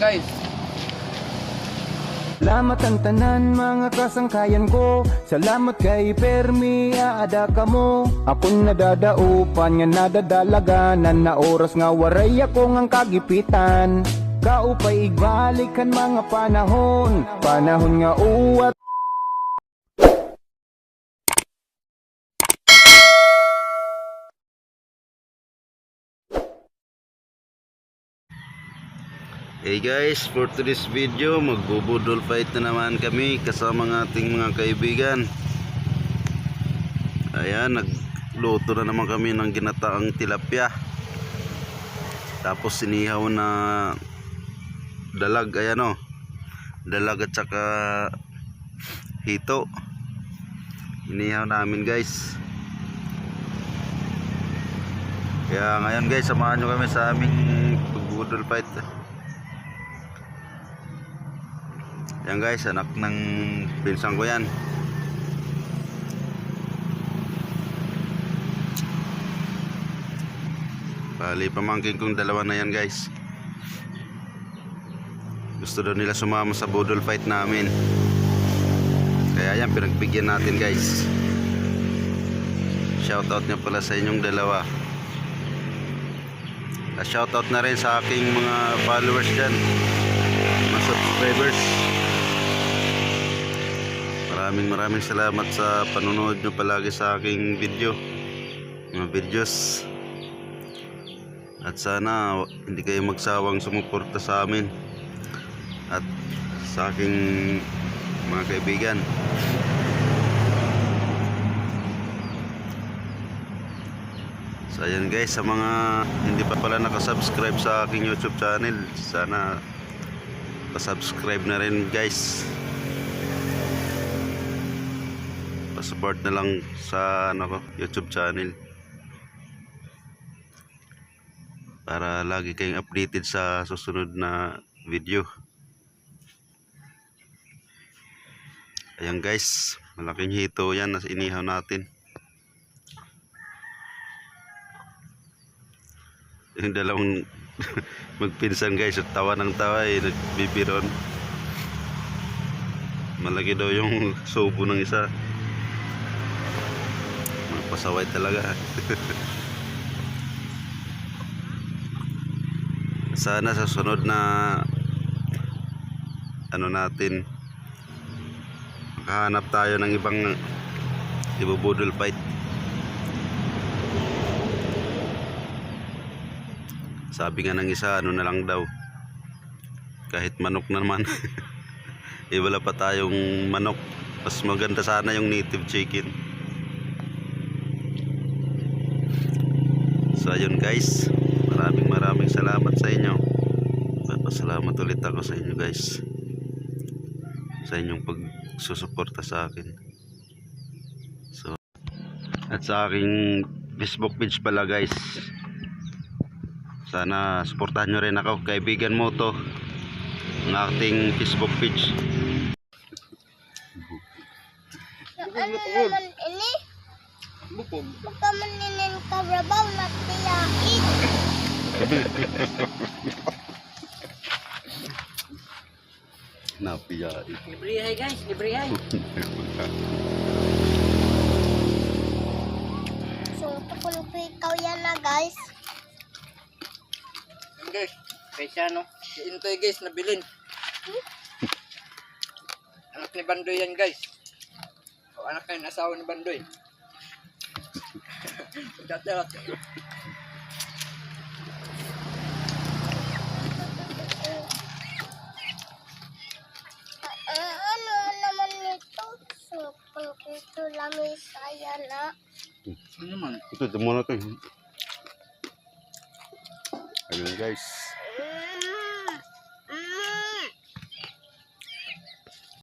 guys. Salamat ang tanan mga kasangkayan ko. Salamat kay Permi aada ka mo. Akong nadadaupan nga nadadalaganan Na oras nga waray ako ngang kagipitan. Kaupay igbalikan mga panahon. Panahon nga uwat Hey guys, for today's video, magbubudol fight na naman kami kasama ng ating mga kaibigan. Ayan, nagluto na naman kami ng ginataang tilapia. Tapos sinihaw na dalag, ayan o. Dalag at saka hito. Inihaw namin guys. Kaya ngayon guys, samahan nyo kami sa aming pagbudol fight. Yan guys, anak ng pinsang ko yan. Bali, pamangkin kong dalawa na yan guys. Gusto daw nila sumama sa budol fight namin. Kaya yan, pinagbigyan natin guys. Shoutout nga pala sa inyong dalawa. Shoutout na rin sa aking mga followers dyan. Mga subscribers. Maraming maraming salamat sa panonood nyo palagi sa aking video. Mga videos. At sana hindi kayo magsawang sumuporta sa amin. At sa aking mga kaibigan. So ayan guys, sa mga hindi pa pala nakasubscribe sa aking YouTube channel, sana pa-subscribe na rin guys. Pa-support na lang sa ano ko, YouTube channel. Para lagi kayong updated sa susunod na video. Ayan guys, malaking hito yan na inihaw natin. Yung dalawang magpinsan guys, tawa ng tawa eh, nagbibiron. Malaki daw yung subo ng isa. Magpasaway talaga. Sana sa sunod na ano natin makahanap tayo ng ibang ibubudol fight. Sabi nga ng isa, ano na lang daw. Kahit manok na naman. eh wala pa tayong manok. Mas maganda sana yung native chicken. So ayun guys. Maraming maraming salamat sa inyo. Papasalamat ulit ako sa inyo guys. Sa inyong pagsusuporta sa akin. So at sa aking Facebook page pala guys. Sana suportahan nyo rin ako. Kaibigan mo to. Ang ating Facebook page. Ano naman ini? Bukog. Magkamaninin kabrabaw na tiyain. Napiyari. Librihay guys, librihay. So, tukul ko ikaw yan na guys. Yan guys. Kaysa no. Intoy guys, nabilin. Anak ni Bandoy yan guys. O anak kayo ng asawa ni Bandoy. Ah, ano naman nito? So, kung ito lamisaya na. Ano naman? Ito, ito muna to. Ayun guys.